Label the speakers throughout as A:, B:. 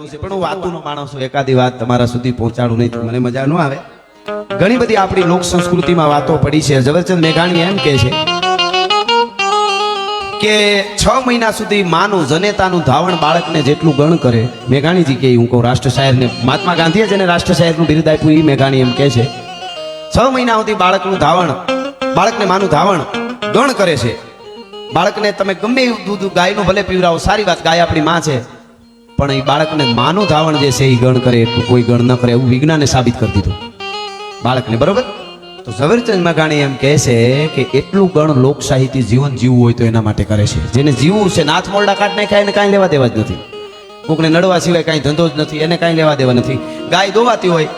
A: વાતો છે. પણ હું વાતુનો માણસ છું, એકાદી વાત તમારા સુધી પહોંચાડું નહીં મને મજા ન આવે. ઘણી બધી આપણી લોક સંસ્કૃતિમાં વાતો પડી છે. ઝવેરચંદ મેઘાણી એમ કહે છે કે છ મહિના સુધી માનું જનેતાનું ધાવણ બાળકને જેટલું ગણ કરે, મેઘાણીજી કે હું કહું, રાષ્ટ્ર શાયરને મહાત્મા ગાંધીએ જેને રાષ્ટ્ર શાયરનું બિરુદ આપ્યું એ મેઘાણી એમ કહે છે. છ મહિના સુધી બાળકનું ધાવણ, બાળકને માનું ધાવણ ગણ કરે છે. બાળકને તમે ગમે એવું દૂધ ગાયનું ભલે પીવરાવો સારી વાત ગાય આપણી માં છે. પણ એ બાળકને માનું ધાવણ જે છે એ ગણ કરે, એટલું કોઈ ગણ ન કરે એવું વિજ્ઞાને સાબિત કરી દીધું. બાળકને બરોબર? તો ઝવેરચંદ મઘાણી એમ કહે છે કે એટલું ગણ લોક જીવન જીવવું હોય તો એના માટે કરે છે. જેને જીવવું છે નાથ મોરડા કાટ નાખ્યા, એને કાંઈ લેવા દેવા જ નથી. કોકને નડવા સિવાય કાંઈ ધંધો જ નથી, એને કાંઈ લેવા દેવા નથી. ગાય દોવાતી હોય,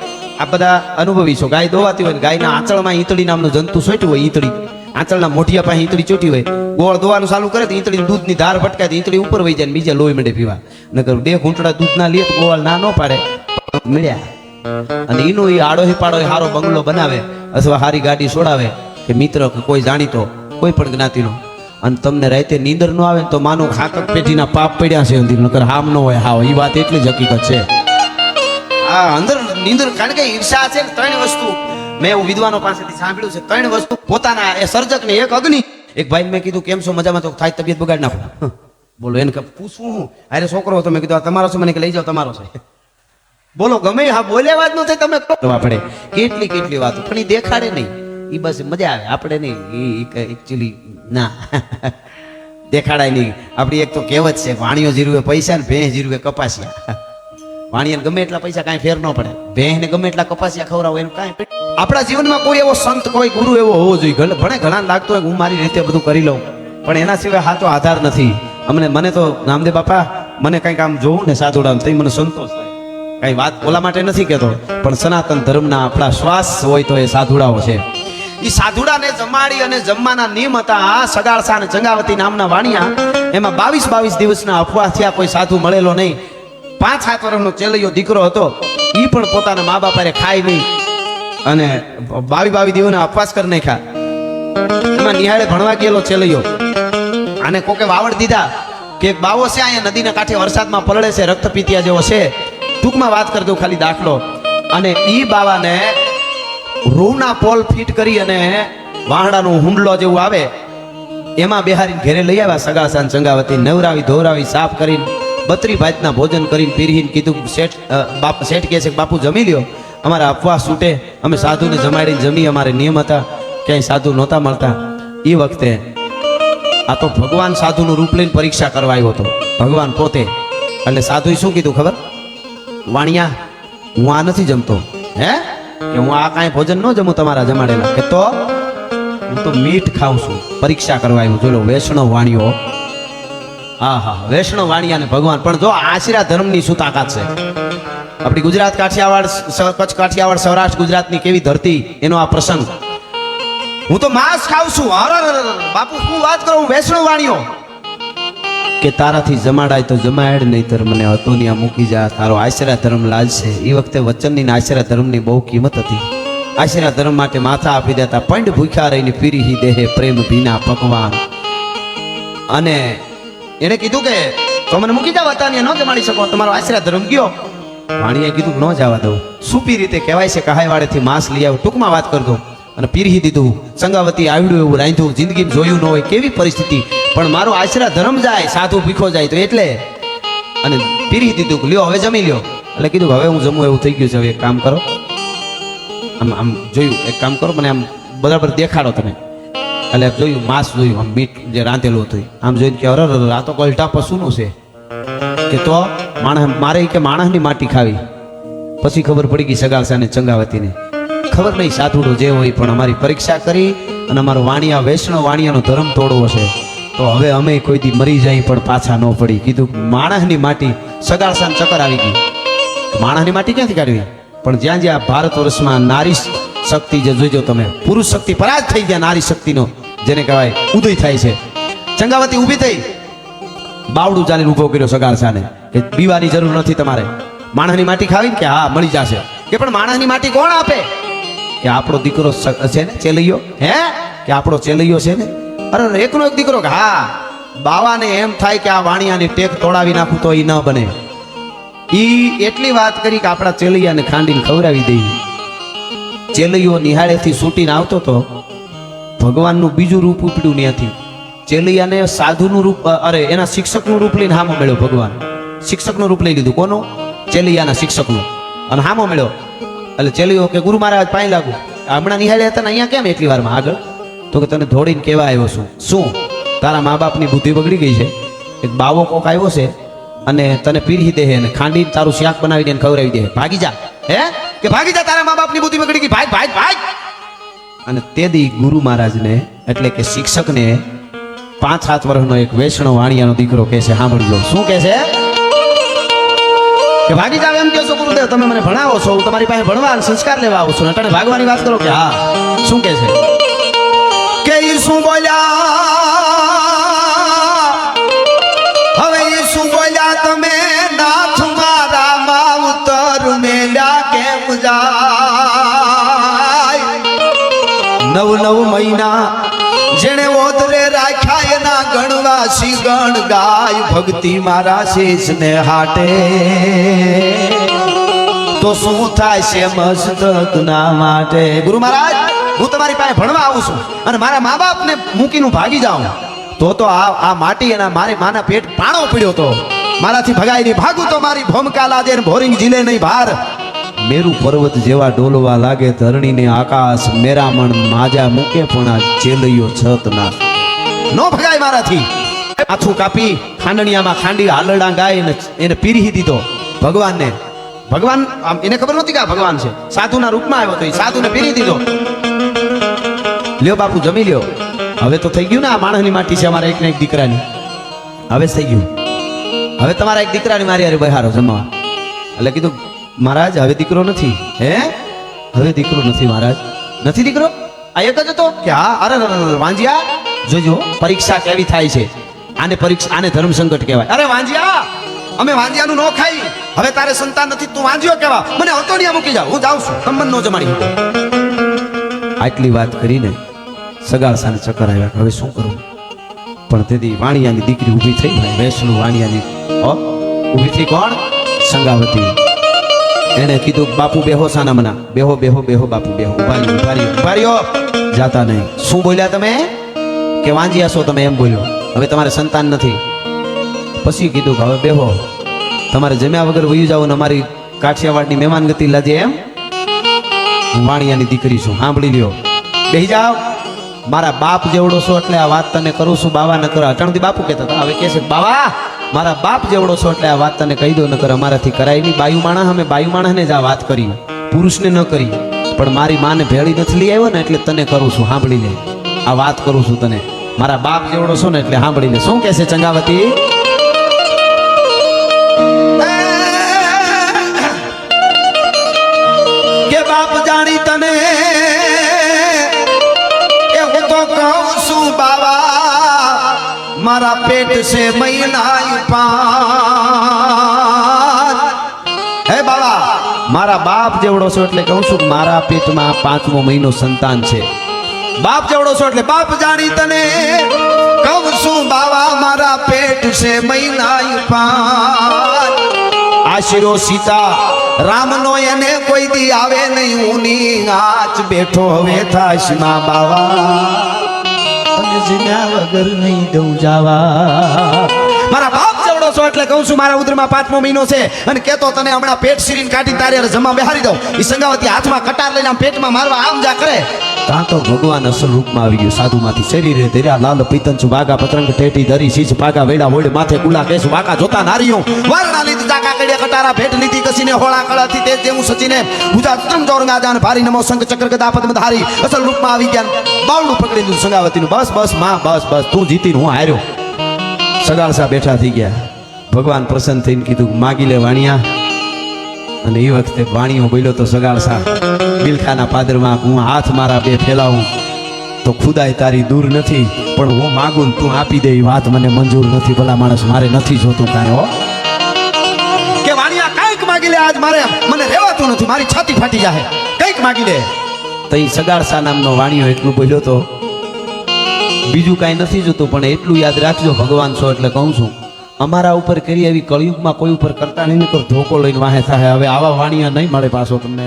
A: આ બધા અનુભવી છો, ગાય દોવાતી હોય ગાયના આંચળમાં ઈતળી નામનું જંતુ સોટ્યું હોય, ઈતળી. આંચળના મોઢિયા પાસે ઈતળી ચોટી હોય, ગોળ દોવાનું ચાલુ કરે તો ઈતળી દૂધની ધાર ભટકાય તો ઈતળી ઉપર વહી જાય બીજા લોહી મંડે પીવા. નકર બે ઘૂંટડા દૂધ ના લે તો ગોળ ના ન પાડે, મળ્યા. અને એનો એ આડો પાડો હારો બંગલો બનાવે અથવા હારી ગાડી છોડાવે કે મિત્ર કે કોઈ જાણીતો, કોઈ પણ જ્ઞાતિનો. અને તમને રાતે નીંદર ન આવે તો માનો ખાતક પેટીના પાપ પડ્યા છે અંદર નકર હામ ન હોય હાવ. એ વાત એટલી જ હકીકત છે. આ અંદર નીંદર કારણ કે ઈર્ષા છે ત્રણ વસ્તુ. મેં એવું વિદ્વાનો પાસેથી સાંભળ્યું છે, ત્રણ વસ્તુ પોતાના એ સર્જક ને એક અગ્નિ. એક ભાઈ મેં કીધું, કેમ છો? મજામાં તો થાય તબિયત બગાડ નાખો. બોલો, એને પૂછવું હું? અરે, છોકરો હતો. મેં કીધું, આ તમારો છે. મને લઈ જાઓ, તમારો છે. બોલો, ગમે હા બોલે વાત નો થાય, તમે પડે કેટલી કેટલી વાતો, પણ એ દેખાડે નહીં. એ બસ મજા આવે, આપણે નહીં. એ એકચ્યુઅલી ના. દેખાડાય નહીં. આપણી એક તો કહેવત છે, વાણીઓ જીરવે પૈસા ને ભેંસ જીરવે કપાસિયા. વાણિયાને ગમે એટલા પૈસા કાંઈ ફેર ન પડે. ભેંસને ગમે એટલા કપાસિયા ખવડાવો, એનું કાંઈ આપણા જીવનમાં કોઈ એવો સંત, કોઈ ગુરુ એવો હોવો જોઈએ. ભણે ઘણા લાગતો હોય હું મારી રીતે બધું કરી લઉં. પણ એના સિવાય હાથો આધાર નથી. અમને મને તો નામદેવ બાપા, મને કંઈક આમ જોવું ને સાધુડામ તો મને સંતોષ થાય. કઈ વાત ઓલા માટે નથી કહેતો, પણ સનાતન ધર્મના આપણા શ્વાસ હોય તો એ સાધુડાઓ છે. એ સાધુડાને જમાડી અને જમવાના નિયમ હતા. આ સગાળસા અને જંગાવતી નામના વાણિયા, એમાં બાવીસ બાવીસ દિવસના અફવા થયા, કોઈ સાધુ મળેલો નહીં. પાંચ સાત વર્ષનો ચેલૈયો દીકરો હતો એ પણ પોતાના મા બાપ ખાઈ નહીં અને બાવી બાવી દીવને અપવાસ કરી નાખ્યા. એમાં નિહાળે ભણવા ગયેલો ચેલૈયો. આને કોકે વાવડ દીધા કે બાવો છે અહીંયા નદીના કાંઠે વરસાદમાં પલળે છે, રક્ત પીતિયા જેવો છે. ટૂંકમાં વાત કરી દઉં ખાલી દાખલો. અને એ બાવાને રૂના પોલ ફિટ કરી અને વાહડાનું હુંડલો જેવું આવે, એમાં બિહારી ઘેરે લઈ આવ્યા સગાસાન ચંગાવતી, નવરાવી ધોરાવી, સાફ કરીને. બત્રી ભાતના ભોજન કરીને પીરહીને કીધું, શેઠ બાપ, શેઠ કહે છે કે બાપુ જમી લ્યો. અમારા અફવા છૂટે. અમે સાધુને જમાડીને જમી અમારે નિયમ હતા. ક્યાંય સાધુ નહોતા મળતા. એ વખતે આ તો ભગવાન સાધુનું રૂપ લઈને પરીક્ષા કરવા આવ્યો હતો. ભગવાન પોતે. એટલે સાધુએ શું કીધું ખબર? વાણિયા, હું આ નથી જમતો. હે? કે હું આ કાંઈ ભોજન ન જમું તમારા જમાડેલા? કે તો? હું તો મીઠ ખાઉં છું. પરીક્ષા કરવા આવ્યું. જોલો વૈષ્ણવ વાણીઓ હા હા. વૈષ્ણવ વાણિયા ને ભગવાન. પણ જો આશીરા ધર્મની શું તાકાત છે? આપણી ગુજરાત કાઠિયાવાડ કચ્છ કાઠિયાવાડ સૌરાષ્ટ્ર ગુજરાતની કેવી ધરતી, એનો આ પ્રસંગ. હું તો માંસ ખાઉં છું. અરર. બાપુ શું વાત કરું વૈષ્ણવ વાણીઓ. કે તારાથી જમાડાય તો જમાડ, નહીતર મને આ મૂકી જા. તારો આશરા ધર્મ છે એ વખતે વચનની ને આશરા ધર્મની બહુ કિંમત હતી. આશરા ધર્મ માટે માથા આપી દેતા પંડ ભૂખ્યા રહીને પીરી દેહે પ્રેમ ભીના પકવાન અને એને કીધું કે, તો મને મૂકી જાવ અતાનિયા ન જમાડી શકો. તમારો આશરા ધર્મ ગયો. વાણીએ કીધું, ન જવા દઉં. સુપી રીતે કહેવાય છે કહાય વાળેથી માંસ લઈ આવ, ટૂંકમાં વાત કર દઉં. અને પીરહી દીધું. સંગાવતી આવડ્યું એવું રાંધ્યું જિંદગી જોયું ન હોય કેવી પરિસ્થિતિ. પણ મારો આશરા ધર્મ જાય, સાધુ ભીખો જાય, તો એટલે. અને પીરી દીધું કે, લ્યો, હવે જમી લ્યો. એટલે કીધું હવે હું જમું, એવું થઈ ગયું છે, હવે એક કામ કરો. આમ આમ જોયું, એક કામ કરો, મને આમ બરાબર દેખાડો તમે. એટલે જોયું, માંસ જોયું, આમ મીઠ જે રાંધેલું હતું આમ જોઈને કે અરે આ તો ગલટા પશુનું છે. કે તો માણસ, મારે કે માણસની માટી ખાવી. પછી ખબર પડી ગઈ સગાસાને ચંગાવતીને. ખબર નહીં સાધુડો જે હોય પણ અમારી પરીક્ષા કરી અને અમારો વાણિયા, વૈષ્ણવ વાણિયાનો ધર્મ તોડવો છે. તો હવે અમે કોઈ દી મરી જાય પણ પાછા ન પડી. કીધું, માણસની માટી સગાસાને ચક્કર આવી ગઈ. માણસની માટી ક્યાંથી કાઢવી? પણ જ્યાં જ્યાં ભારત વર્ષમાં નારી શક્તિ જે જોઈજો તમે, પુરુષ શક્તિ પરાજ થઈ ગયા નારી શક્તિનો. જેને કહેવાય ઉદય થાય છે. ચંગાવતી ઊભી થઈ. બાવડું ચાલીને ઊભો કર્યો સગારસાને કે પીવાની જરૂર નથી તમારે. માણસની માટી ખાવી કે હા, મળી જશે. કે પણ માણસની માટી કોણ આપે? કે આપણો દીકરો છે ને, ચેલૈયો? હે? કે આપણો ચેલૈયો છે ને? અરે એકનો એક દીકરો કે હા. બાવાને એમ થાય કે આ વાણિયાની ટેક તોડાવી નાખું તો એ ન બને. ઈ એટલી વાત કરી કે આપણા ચેલૈયાને ખાંડીને ખવડાવી દઈ ચેલૈયો નિહાળેથી છૂટીને આવતો તો ભગવાનનું બીજું રૂપ ઉપડ્યું ત્યાંથી ચેલિયાને સાધુનું રૂપ અરે, એના શિક્ષકનું રૂપ લઈને હામો મળ્યો ભગવાન. શિક્ષકનું રૂપ લઈ લીધું. કોનું? ચેલિયાના શિક્ષકનું. અને હામો મળ્યો. એટલે ચેલિયો કે, ગુરુ મહારાજ, પાણી લાગુ. હમણાં નિહાળ્યા હતા ને, અહીંયા કેમ એટલી વારમાં આગળ? તો કે, તને ધોડીને કહેવા આવ્યો છું? શું? તારા મા બાપની બુદ્ધિ બગડી ગઈ છે? એક બાવો કોક આવ્યો છે અને તને પીરી દે અને ખાંડી તારું શાક બનાવી દે ખવડાવી દે ભાગી જા. હે? કે ભાગી જા, તારા મા બાપની બુદ્ધિ બગડી ગઈ. ભાઈ ભાઈ ભાગ. અને તે દી ગુરુ મહારાજને, એટલે કે શિક્ષકને પાંચ સાત વર્ષનો એક વૈષ્ણવ વાણિયાનો દીકરો કહે છે સાંભળજો શું કહે છે? કે ભાગી જાવ એમ કહો છો, ગુરુદેવ, તમે મને ભણાવો છો, હું તમારી પાસે ભણવા સંસ્કાર લેવા આવું છું. અટાણે ભાગવાની વાત કરો કે, હા. શું કહે છે? કે શું બોલ્યા નવ નવ મહિના જેણે ઓતરે રાખ્યા એના ગણવાસી ગણ ગાય ભક્તિ મારા શેષને હાટે. તો શું થાય છે મસ્તકના માટે? ગુરુ મહારાજ, હું તમારી પાસે ભણવા આવું છું અને મારા મા બાપને મૂકીને ભાગી જાઉં. તો તો આ આ માટી એના મારે માના પેટ પાણો પીડ્યો તો. મારાથી ભગાઈ નહીં ભાગું તો મારી ભોમકા લાદે ભોરિંગ જીલે નહીં ભાર મેરુ પર્વત જેવા ડોલવા લાગે, ધરણીને આકાશ મેરામણ માજા મૂકે પણ આ ચેલૈયો છત ના નો ભગાય મારાથી. આથું કાપી, ખાંડણિયામાં ખાંડી હાલડા ગાય એને એને પીરી દીધો. ભગવાનને, ભગવાન, આમ એને ખબર નહોતી કે ભગવાન છે? સાધુના રૂપમાં આવ્યો તો એ સાધુને પીરી દીધો. લ્યો બાપુ, જમી લ્યો. હવે તો થઈ ગયું ને આ માણસની માટી છે અમારા એક ને એક દીકરાની. હવે થઈ ગયું. હવે તમારા એક દીકરાની મારી હારે બહારો જમવા. એટલે કીધું મહારાજ, હવે દીકરો નથી. હે? હવે દીકરો નથી મહારાજ. નથી દીકરો? આ એક જ હતો કે હા? અરે વાંજિયા, જોજો, પરીક્ષા કેવી થાય છે. આને પરીક્ષા, આને ધર્મ સંકટ કહેવાય. અરે, વાંજિયા, અમે વાંજિયાનું ન ખાઈ. હવે તારે સંતાન નથી, તું વાંજ્યો કેવા મને હતોડિયા મૂકી જાવ હું જાઉં છું. તમને નો જમાડી. આટલી વાત કરીને સગાસાને ચક્કર આવ્યા હવે શું કરું? પણ તેથી વાણિયાની દીકરી ઊભી થઈ વૈષ્ણુ વાણિયાની ઊભી થઈ કોણ? સંગાવતી. એને કીધું, બાપુ, બેહો સાના મના. બેહો બેહો બેહો, બાપુ, બેહો. ઊભા રહ્યો ઊભા રહ્યો જાતા નહીં. શું બોલ્યા તમે? કે વાંજ્યા છો તમે, એમ બોલ્યો. હવે તમારે સંતાન નથી. પછી કીધું કે, હવે બેહો. તમારે જમ્યા વગર વયું જાવ ને અમારી કાઠિયાવાડની મહેમાન ગતિ લાજે એમ? હું વાણિયાની દીકરી છું. સાંભળી લ્યો. બેહી જાવ મારા બાપ જેવડો છો એટલે આ વાત તને કરું છું. બાવા ન કરો અટણથી બાપુ કહેતા હતા. હવે કહે છે બાવા મારા બાપ જેવડો છો એટલે આ વાત તને કહી દો ન કર અમારાથી કરાય નહીં. બાયુ માણસ, અમે બાયુ માણસને જ આ વાત કરી. પુરુષને ન કરી. પણ મારી માને ભેળી નથી લઈ આવ્યો ને એટલે તને કરું છું, સાંભળી લે. આ વાત કરું છું તને. મારા બાપ જેવડો છો ને એટલે સાંભળી લે. શું કહેશે ચંગાવતી? મારા પેટ છે મહિના પાંચ હે બાબા મારા બાપ જેવડો છો એટલે કહું છું મારા પેટમાં પાંચમો મહિનો સંતાન છે. બાપ જેવડો છો એટલે બાપ જાણી તને કહું છું બાવા મારા પેટ છે મહિનાય પાન. આશીરો સીતા, રામનો એને કોઈ દી આવે નહીં ઉની આચ બેઠો હવે થાશમાં બાવા. જીમ્યા વગર નહીં દઉં જાવા. મારા બાપ જવડો છો એટલે કહું છું, મારા ઉદરમાં પાંચમો મહિનો છે અને કેતો તને હમણાં પેટ સિરીન કાઢી તારે જમા બેહારી દઉં. એ સંગાવતી હાથમાં કટાર લઈને આમ પેટમાં મારવા આમ જા કરે. ત્યાં તો ભગવાન અસલ રૂપમાં આવી ગયું. સાધુમાંથી શરીરે ધર્યા, લાલ પિતંચુ બાગા પતરંગ, ટેટી ધરી શીશ પાગા વેડા હોડ માથે કુલા કેસ વાકા જોતા નારીઓ. વારણા લીધી ચાકા કડિયા, કટારા ભેટ લીધી, કસીને હોળા કળાથી તે જેવું સચીને ભુજા તમ ચોર દાન ભારી નમો શંખ, ચક્ર, ગદા, પદ્મ, ધારી, અસલ રૂપમાં આવી ગયા. બાવડું પકડી દીધું સંગાવતીનું. બસ બસ, માં, બસ બસ, તું જીતી હું હાર્યો. સગાળસા બેઠા થઈ ગયા. ભગવાન પ્રસન્ન થઈને કીધું, માગી લે વાણિયા. અને એ વખતે વાણીઓ બોલ્યો તો સગાળસા બિલખાના પાદરમાં હું હાથ મારા બે ફેલાવું. તો ખુદાય તારી દૂર નથી, પણ હું માગું તું આપી દે એ વાત મને મંજૂર નથી, ભલા માણસ મારે નથી જોતું કાંઈ, હો. કે વાણિયા, કંઈક માગી લે આજ મારે, મને રહેવાતું નથી, મારી છાતી ફાટી જાય કંઈક માગી લે. તઈ સગાળસા નામનો વાણિયો એટલું બોલ્યો તો, બીજું કાંઈ નથી જોતું, પણ એટલું યાદ રાખજો, ભગવાન છો એટલે કહું છું. અમારા ઉપર કરી એવી કળિયુગમાં કોઈ ઉપર કરતા નહીં તો ધોકો લઈને વાહે થાય હવે આવા વાણિયા નહીં મળે પાછો તમને.